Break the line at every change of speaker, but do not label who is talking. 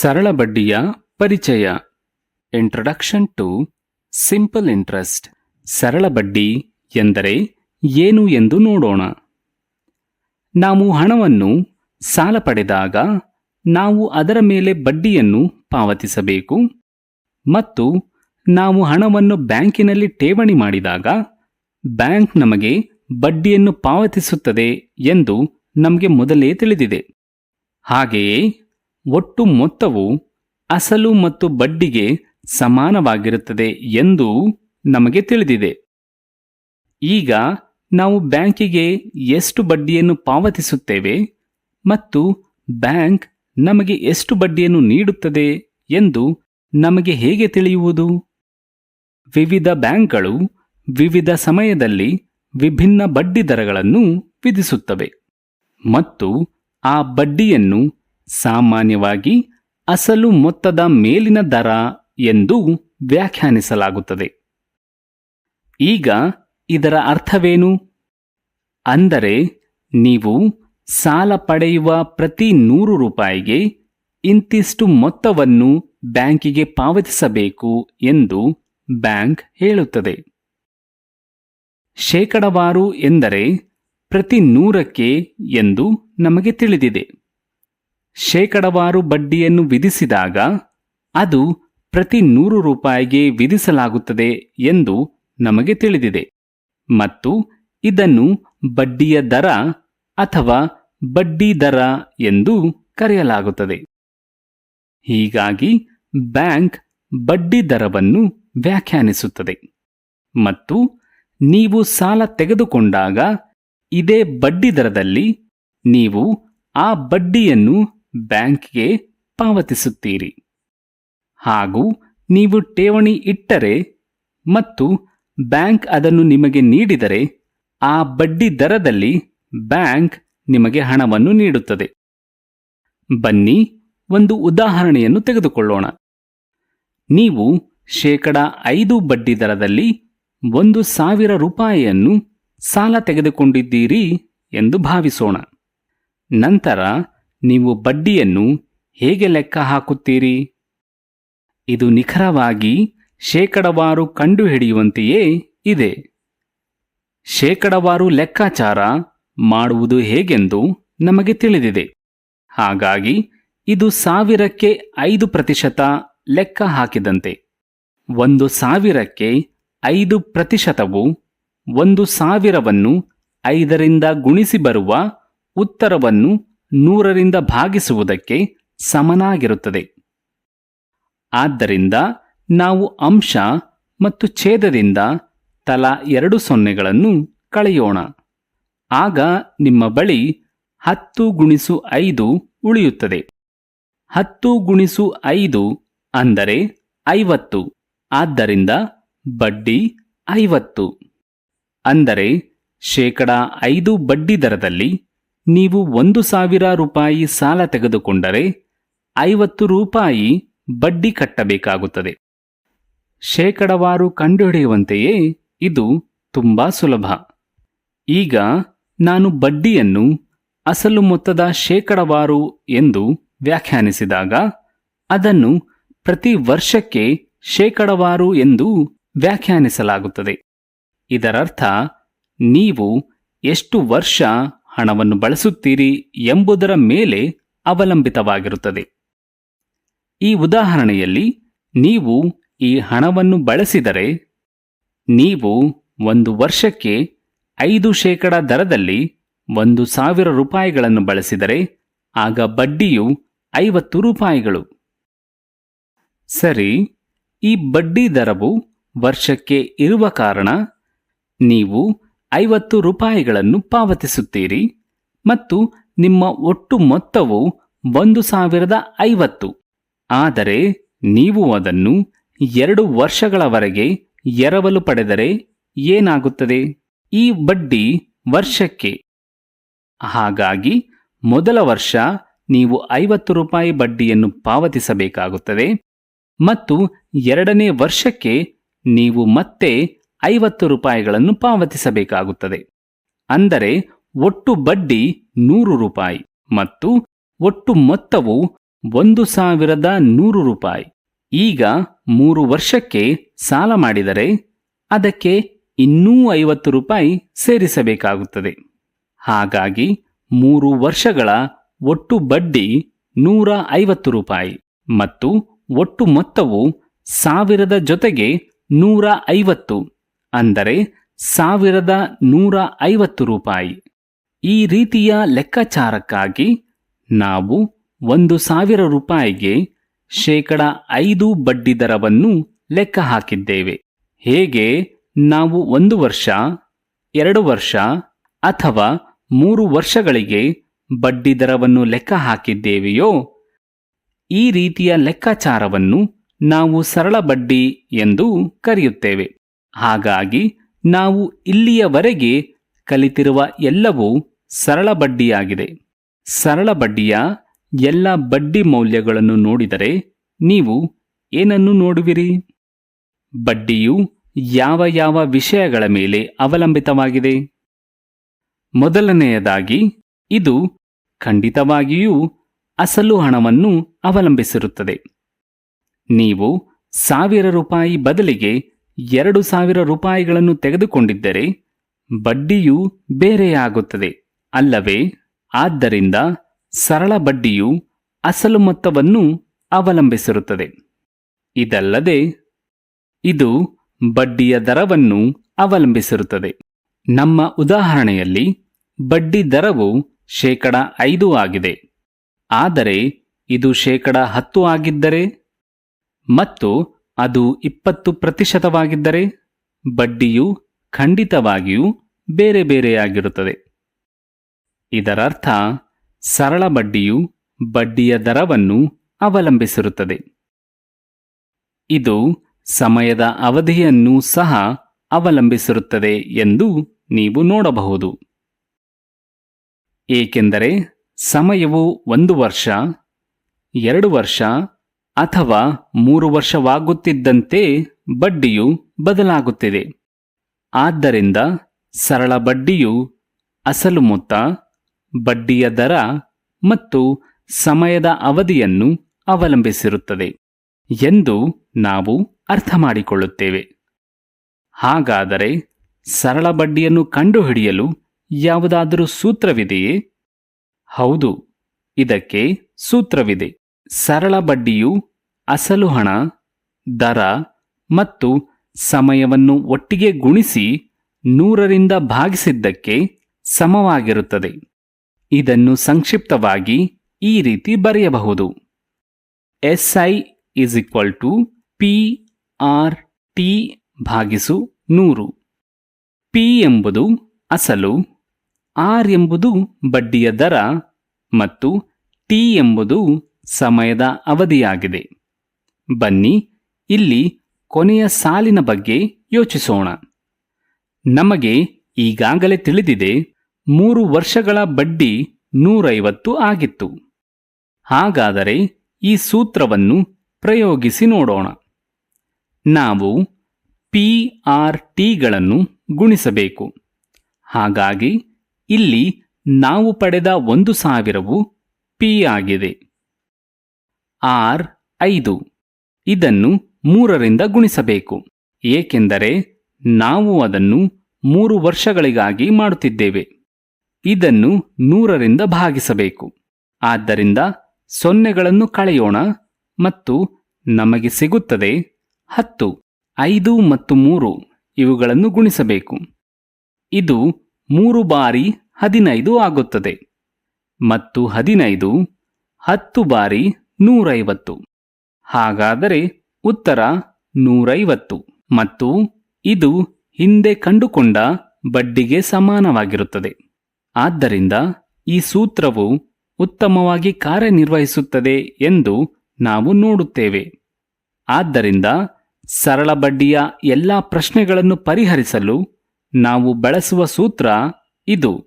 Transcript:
ಸರಳ ಬಡ್ಡಿಯ ಪರಿಚಯ. ಇಂಟ್ರೊಡಕ್ಷನ್ ಟು ಸಿಂಪಲ್ ಇಂಟ್ರೆಸ್ಟ್ ಸರಳ ಬಡ್ಡಿ ಎಂದರೆ ಏನು ಎಂದು ನೋಡೋಣ. ನಾವು ಹಣವನ್ನು ಸಾಲ ಪಡೆದಾಗ ನಾವು ಅದರ ಮೇಲೆ ಬಡ್ಡಿಯನ್ನು ಪಾವತಿಸಬೇಕು. ಮತ್ತು ನಾವು ಹಣವನ್ನು ಬ್ಯಾಂಕಿನಲ್ಲಿ ಠೇವಣಿ ಮಾಡಿದಾಗ ಬ್ಯಾಂಕ್ ನಮಗೆ ಬಡ್ಡಿಯನ್ನು ಪಾವತಿಸುತ್ತದೆ ಎಂದು ನಮಗೆ ಮೊದಲೇ ತಿಳಿದಿದೆ. ಹಾಗೆಯೇ ಒಟ್ಟು ಮೊತ್ತವು ಅಸಲು ಮತ್ತು ಬಡ್ಡಿಗೆ ಸಮಾನವಾಗಿರುತ್ತದೆ ಎಂದು ನಮಗೆ ತಿಳಿದಿದೆ. ಈಗ ನಾವು ಬ್ಯಾಂಕಿಗೆ ಎಷ್ಟು ಬಡ್ಡಿಯನ್ನು ಪಾವತಿಸುತ್ತೇವೆ ಮತ್ತು ಬ್ಯಾಂಕ್ ನಮಗೆ ಎಷ್ಟು ಬಡ್ಡಿಯನ್ನು ನೀಡುತ್ತದೆ ಎಂದು ನಮಗೆ ಹೇಗೆ ತಿಳಿಯುವುದು? ವಿವಿಧ ಬ್ಯಾಂಕ್ಗಳು ವಿವಿಧ ಸಮಯದಲ್ಲಿ ವಿಭಿನ್ನ ಬಡ್ಡಿ ದರಗಳನ್ನು ವಿಧಿಸುತ್ತವೆ ಮತ್ತು ಆ ಬಡ್ಡಿಯನ್ನು ಸಾಮಾನ್ಯವಾಗಿ ಅಸಲು ಮೊತ್ತದ ಮೇಲಿನ ದರ ಎಂದು ವ್ಯಾಖ್ಯಾನಿಸಲಾಗುತ್ತದೆ. ಈಗ ಇದರ ಅರ್ಥವೇನು? ಅಂದರೆ ನೀವು ಸಾಲ ಪಡೆಯುವ ಪ್ರತಿ ನೂರು ರೂಪಾಯಿಗೆ ಇಂತಿಷ್ಟು ಮೊತ್ತವನ್ನು ಬ್ಯಾಂಕಿಗೆ ಪಾವತಿಸಬೇಕು ಎಂದು ಬ್ಯಾಂಕ್ ಹೇಳುತ್ತದೆ. ಶೇಕಡವಾರು ಎಂದರೆ ಪ್ರತಿ ನೂರಕ್ಕೆ ಎಂದು ನಮಗೆ ತಿಳಿದಿದೆ. ಶೇಕಡವಾರು ಬಡ್ಡಿಯನ್ನು ವಿಧಿಸಿದಾಗ ಅದು ಪ್ರತಿ ನೂರು ರೂಪಾಯಿಗೆ ವಿಧಿಸಲಾಗುತ್ತದೆ ಎಂದು ನಮಗೆ ತಿಳಿದಿದೆ. ಮತ್ತು ಇದನ್ನು ಬಡ್ಡಿಯ ದರ ಅಥವಾ ಬಡ್ಡಿ ದರ ಎಂದು ಕರೆಯಲಾಗುತ್ತದೆ. ಹೀಗಾಗಿ ಬ್ಯಾಂಕ್ ಬಡ್ಡಿ ದರವನ್ನು ವ್ಯಾಖ್ಯಾನಿಸುತ್ತದೆ. ಮತ್ತು ನೀವು ಸಾಲ ತೆಗೆದುಕೊಂಡಾಗ ಇದೇ ಬಡ್ಡಿ ದರದಲ್ಲಿ ನೀವು ಆ ಬಡ್ಡಿಯನ್ನು ಬ್ಯಾಂಕ್ಗೆ ಪಾವತಿಸುತ್ತೀರಿ. ಹಾಗೂ ನೀವು ಠೇವಣಿ ಇಟ್ಟರೆ ಮತ್ತು ಬ್ಯಾಂಕ್ ಅದನ್ನು ನಿಮಗೆ ನೀಡಿದರೆ, ಆ ಬಡ್ಡಿ ದರದಲ್ಲಿ ಬ್ಯಾಂಕ್ ನಿಮಗೆ ಹಣವನ್ನು ನೀಡುತ್ತದೆ. ಬನ್ನಿ ಒಂದು ಉದಾಹರಣೆಯನ್ನು ತೆಗೆದುಕೊಳ್ಳೋಣ. ನೀವು ಶೇಕಡ ಐದು ಬಡ್ಡಿ ದರದಲ್ಲಿ ಒಂದು ಸಾವಿರ ರೂಪಾಯಿಯನ್ನು ಸಾಲ ತೆಗೆದುಕೊಂಡಿದ್ದೀರಿ ಎಂದು ಭಾವಿಸೋಣ. ನಂತರ ನೀವು ಬಡ್ಡಿಯನ್ನು ಹೇಗೆ ಲೆಕ್ಕ ಹಾಕುತ್ತೀರಿ? ಇದು ನಿಖರವಾಗಿ ಶೇಕಡವಾರು ಕಂಡುಹಿಡಿಯುವಂತೆಯೇ ಇದೆ. ಶೇಕಡವಾರು ಲೆಕ್ಕಾಚಾರ ಮಾಡುವುದು ಹೇಗೆಂದು ನಮಗೆ ತಿಳಿದಿದೆ. ಹಾಗಾಗಿ ಇದು ಸಾವಿರಕ್ಕೆ ಐದು ಪ್ರತಿಶತ ಲೆಕ್ಕ ಹಾಕಿದಂತೆ. ಒಂದು ಸಾವಿರಕ್ಕೆ ಐದು ಪ್ರತಿಶತವು ಒಂದು ಸಾವಿರವನ್ನು ಐದರಿಂದ ಗುಣಿಸಿ ಬರುವ ಉತ್ತರವನ್ನು ನೂರರಿಂದ ಭಾಗಿಸುವುದಕ್ಕೆ ಸಮನಾಗಿರುತ್ತದೆ. ಆದ್ದರಿಂದ ನಾವು ಅಂಶ ಮತ್ತು ಛೇದದಿಂದ ತಲಾ ಎರಡು ಸೊನ್ನೆಗಳನ್ನು ಕಳೆಯೋಣ. ಆಗ ನಿಮ್ಮ ಬಳಿ ಹತ್ತು ಗುಣಿಸು ಐದು ಉಳಿಯುತ್ತದೆ. ಹತ್ತು ಗುಣಿಸು ಐದು ಅಂದರೆ ಐವತ್ತು. ಆದ್ದರಿಂದ ಬಡ್ಡಿ ಐವತ್ತು. ಅಂದರೆ ಶೇಕಡ ಐದು ಬಡ್ಡಿ ದರದಲ್ಲಿ ನೀವು ಒಂದು ಸಾವಿರ ರೂಪಾಯಿ ಸಾಲ ತೆಗೆದುಕೊಂಡರೆ ಐವತ್ತು ರೂಪಾಯಿ ಬಡ್ಡಿ ಕಟ್ಟಬೇಕಾಗುತ್ತದೆ. ಶೇಕಡವಾರು ಕಂಡುಹಿಡಿಯುವಂತೆಯೇ ಇದು ತುಂಬಾ ಸುಲಭ. ಈಗ ನಾನು ಬಡ್ಡಿಯನ್ನು ಅಸಲು ಮೊತ್ತದ ಶೇಕಡವಾರು ಎಂದು ವ್ಯಾಖ್ಯಾನಿಸಿದಾಗ ಅದನ್ನು ಪ್ರತಿ ವರ್ಷಕ್ಕೆ ಶೇಕಡವಾರು ಎಂದು ವ್ಯಾಖ್ಯಾನಿಸಲಾಗುತ್ತದೆ. ಇದರರ್ಥ, ನೀವು ಎಷ್ಟು ವರ್ಷ ಹಣವನ್ನು ಬಳಸುತ್ತೀರಿ ಎಂಬುದರ ಮೇಲೆ ಅವಲಂಬಿತವಾಗಿರುತ್ತದೆ. ಈ ಉದಾಹರಣೆಯಲ್ಲಿ ನೀವು ಈ ಹಣವನ್ನು ಬಳಸಿದರೆ ನೀವು ಒಂದು ವರ್ಷಕ್ಕೆ ಐದು ಶೇಕಡ ದರದಲ್ಲಿ ಒಂದು ಸಾವಿರ ರೂಪಾಯಿಗಳನ್ನು ಬಳಸಿದರೆ ಆಗ ಬಡ್ಡಿಯು ಐವತ್ತು ರೂಪಾಯಿಗಳು. ಸರಿ, ಈ ಬಡ್ಡಿ ದರವು ವರ್ಷಕ್ಕೆ ಇರುವ ಕಾರಣ ನೀವು ಐವತ್ತು ರೂಪಾಯಿಗಳನ್ನು ಪಾವತಿಸುತ್ತೀರಿ. ಮತ್ತು ನಿಮ್ಮ ಒಟ್ಟು ಮೊತ್ತವು ಒಂದು ಸಾವಿರದ ಐವತ್ತು. ಆದರೆ ನೀವು ಅದನ್ನು ಎರಡು ವರ್ಷಗಳವರೆಗೆ ಎರವಲು ಪಡೆದರೆ ಏನಾಗುತ್ತದೆ? ಈ ಬಡ್ಡಿ ವರ್ಷಕ್ಕೆ. ಹಾಗಾಗಿ ಮೊದಲ ವರ್ಷ ನೀವು ಐವತ್ತು ರೂಪಾಯಿ ಬಡ್ಡಿಯನ್ನು ಪಾವತಿಸಬೇಕಾಗುತ್ತದೆ. ಮತ್ತು ಎರಡನೇ ವರ್ಷಕ್ಕೆ ನೀವು ಮತ್ತೆ ಐವತ್ತು ರೂಪಾಯಿಗಳನ್ನು ಪಾವತಿಸಬೇಕಾಗುತ್ತದೆ. ಅಂದರೆ ಒಟ್ಟು ಬಡ್ಡಿ ನೂರು ರೂಪಾಯಿ ಮತ್ತು ಒಟ್ಟು ಮೊತ್ತವು ಒಂದು ಸಾವಿರದ ನೂರು ರೂಪಾಯಿ. ಈಗ ಮೂರು ವರ್ಷಕ್ಕೆ ಸಾಲ ಮಾಡಿದರೆ ಅದಕ್ಕೆ ಇನ್ನೂ ಐವತ್ತು ರೂಪಾಯಿ ಸೇರಿಸಬೇಕಾಗುತ್ತದೆ. ಹಾಗಾಗಿ ಮೂರು ವರ್ಷಗಳ ಒಟ್ಟು ಬಡ್ಡಿ ನೂರ ಐವತ್ತು ರೂಪಾಯಿ ಮತ್ತು ಒಟ್ಟು ಮೊತ್ತವು ಸಾವಿರದ ಜೊತೆಗೆ ನೂರ ಐವತ್ತು. ಅಂದರೆ ಸಾವಿರದ ನೂರ ಐವತ್ತು ರೂಪಾಯಿ. ಈ ರೀತಿಯ ಲೆಕ್ಕಾಚಾರಕ್ಕಾಗಿ ನಾವು ಒಂದು ಸಾವಿರ ರೂಪಾಯಿಗೆ ಶೇಕಡ ಐದು ಬಡ್ಡಿ ದರವನ್ನು ಲೆಕ್ಕ ಹಾಕಿದ್ದೇವೆ. ಹೇಗೆ ನಾವು ಒಂದು ವರ್ಷ, ಎರಡು ವರ್ಷ ಅಥವಾ ಮೂರು ವರ್ಷಗಳಿಗೆ ಬಡ್ಡಿ ದರವನ್ನು ಲೆಕ್ಕ ಹಾಕಿದ್ದೇವೆಯೋ, ಈ ರೀತಿಯ ಲೆಕ್ಕಾಚಾರವನ್ನು ನಾವು ಸರಳ ಬಡ್ಡಿ ಎಂದು ಕರೆಯುತ್ತೇವೆ. ಹಾಗಾಗಿ ನಾವು ಇಲ್ಲಿಯವರೆಗೆ ಕಲಿತಿರುವ ಎಲ್ಲವೂ ಸರಳ ಬಡ್ಡಿಯಾಗಿದೆ. ಸರಳ ಬಡ್ಡಿಯ ಎಲ್ಲ ಬಡ್ಡಿ ಮೌಲ್ಯಗಳನ್ನು ನೋಡಿದರೆ ನೀವು ಏನನ್ನು ನೋಡುವಿರಿ? ಬಡ್ಡಿಯು ಯಾವ ಯಾವ ವಿಷಯಗಳ ಮೇಲೆ ಅವಲಂಬಿತವಾಗಿದೆ? ಮೊದಲನೆಯದಾಗಿ, ಇದು ಖಂಡಿತವಾಗಿಯೂ ಅಸಲು ಹಣವನ್ನು ಅವಲಂಬಿಸಿರುತ್ತದೆ. ನೀವು ಸಾವಿರ ರೂಪಾಯಿ ಬದಲಿಗೆ ಎರಡು ಸಾವಿರ ರೂಪಾಯಿಗಳನ್ನು ತೆಗೆದುಕೊಂಡಿದ್ದರೆ ಬಡ್ಡಿಯು ಬೇರೆಯಾಗುತ್ತದೆ ಅಲ್ಲವೇ? ಆದ್ದರಿಂದ ಸರಳ ಬಡ್ಡಿಯು ಅಸಲು ಮೊತ್ತವನ್ನು ಅವಲಂಬಿಸಿರುತ್ತದೆ. ಇದಲ್ಲದೆ ಇದು ಬಡ್ಡಿಯ ದರವನ್ನು ಅವಲಂಬಿಸಿರುತ್ತದೆ. ನಮ್ಮ ಉದಾಹರಣೆಯಲ್ಲಿ ಬಡ್ಡಿ ದರವು ಶೇಕಡ ಐದು ಆಗಿದೆ. ಆದರೆ ಇದು ಶೇಕಡ ಹತ್ತು ಆಗಿದ್ದರೆ ಮತ್ತು ಅದು ಇಪ್ಪತ್ತು ಪ್ರತಿಶತವಾಗಿದ್ದರೆ ಬಡ್ಡಿಯು ಖಂಡಿತವಾಗಿಯೂ ಬೇರೆ ಬೇರೆಯಾಗಿರುತ್ತದೆ. ಇದರರ್ಥ, ಸರಳ ಬಡ್ಡಿಯು ಬಡ್ಡಿಯ ದರವನ್ನು ಅವಲಂಬಿಸಿರುತ್ತದೆ. ಇದು ಸಮಯದ ಅವಧಿಯನ್ನು ಸಹ ಅವಲಂಬಿಸಿರುತ್ತದೆ ಎಂದು ನೀವು ನೋಡಬಹುದು. ಏಕೆಂದರೆ ಸಮಯವು ಒಂದು ವರ್ಷ, ಎರಡು ವರ್ಷ ಅಥವಾ ಮೂರು ವರ್ಷವಾಗುತ್ತಿದ್ದಂತೆ ಬಡ್ಡಿಯು ಬದಲಾಗುತ್ತಿದೆ. ಆದ್ದರಿಂದ ಸರಳ ಬಡ್ಡಿಯು ಅಸಲು ಮೊತ್ತ, ಬಡ್ಡಿಯ ದರ ಮತ್ತು ಸಮಯದ ಅವಧಿಯನ್ನು ಅವಲಂಬಿಸಿರುತ್ತದೆ ಎಂದು ನಾವು ಅರ್ಥ ಮಾಡಿಕೊಳ್ಳುತ್ತೇವೆ. ಹಾಗಾದರೆ ಸರಳ ಬಡ್ಡಿಯನ್ನು ಕಂಡುಹಿಡಿಯಲು ಯಾವುದಾದರೂ ಸೂತ್ರವಿದೆಯೇ? ಹೌದು, ಇದಕ್ಕೆ ಸೂತ್ರವಿದೆ. ಸರಳ ಬಡ್ಡಿಯು ಅಸಲು ಹಣ, ದರ ಮತ್ತು ಸಮಯವನ್ನು ಒಟ್ಟಿಗೆ ಗುಣಿಸಿ ನೂರರಿಂದ ಭಾಗಿಸಿದ್ದಕ್ಕೆ ಸಮವಾಗಿರುತ್ತದೆ. ಇದನ್ನು ಸಂಕ್ಷಿಪ್ತವಾಗಿ ಈ ರೀತಿ ಬರೆಯಬಹುದು. SI is equal to P R T ಭಾಗಿಸು ನೂರು. ಪಿ ಎಂಬುದು ಅಸಲು, ಆರ್ ಎಂಬುದು ಬಡ್ಡಿಯ ದರ ಮತ್ತು ಟಿ ಎಂಬುದು ಸಮಯದ ಅವಧಿಯಾಗಿದೆ. ಬನ್ನಿ ಇಲ್ಲಿ ಕೊನೆಯ ಸಾಲಿನ ಬಗ್ಗೆ ಯೋಚಿಸೋಣ. ನಮಗೆ ಈಗಾಗಲೇ ತಿಳಿದಿದೆ ಮೂರು ವರ್ಷಗಳ ಬಡ್ಡಿ ನೂರೈವತ್ತು ಆಗಿತ್ತು. ಹಾಗಾದರೆ ಈ ಸೂತ್ರವನ್ನು ಪ್ರಯೋಗಿಸಿ ನೋಡೋಣ. ನಾವು ಪಿ ಆರ್ ಟಿಗಳನ್ನು ಗುಣಿಸಬೇಕು. ಹಾಗಾಗಿ ಇಲ್ಲಿ ನಾವು ಪಡೆದ ಒಂದು ಸಾವಿರವು ಪಿ ಆಗಿದೆ. ಆರ್ ಐದು. ಇದನ್ನು ಮೂರರಿಂದ ಗುಣಿಸಬೇಕು. ಏಕೆಂದರೆ ನಾವು ಅದನ್ನು ಮೂರು ವರ್ಷಗಳಿಗಾಗಿ ಮಾಡುತ್ತಿದ್ದೇವೆ. ಇದನ್ನು ನೂರರಿಂದ ಭಾಗಿಸಬೇಕು. ಆದ್ದರಿಂದ ಸೊನ್ನೆಗಳನ್ನು ಕಳೆಯೋಣ ಮತ್ತು ನಮಗೆ ಸಿಗುತ್ತದೆ ಹತ್ತು, ಐದು ಮತ್ತು ಮೂರು. ಇವುಗಳನ್ನು ಗುಣಿಸಬೇಕು. ಇದು ಮೂರು ಬಾರಿ ಹದಿನೈದು ಆಗುತ್ತದೆ. ಮತ್ತು ಹದಿನೈದು, ಹತ್ತು ಬಾರಿ ನೂರೈವತ್ತು. ಹಾಗಾದರೆ ಉತ್ತರ ನೂರೈವತ್ತು. ಮತ್ತು ಇದು ಹಿಂದೆ ಕಂಡುಕೊಂಡ ಬಡ್ಡಿಗೆ ಸಮಾನವಾಗಿರುತ್ತದೆ. ಆದ್ದರಿಂದ ಈ ಸೂತ್ರವು ಉತ್ತಮವಾಗಿ ಕಾರ್ಯನಿರ್ವಹಿಸುತ್ತದೆ ಎಂದು ನಾವು ನೋಡುತ್ತೇವೆ. ಆದ್ದರಿಂದ ಸರಳ ಬಡ್ಡಿಯ ಎಲ್ಲಾ ಪ್ರಶ್ನೆಗಳನ್ನು ಪರಿಹರಿಸಲು ನಾವು ಬಳಸುವ ಸೂತ್ರ ಇದು.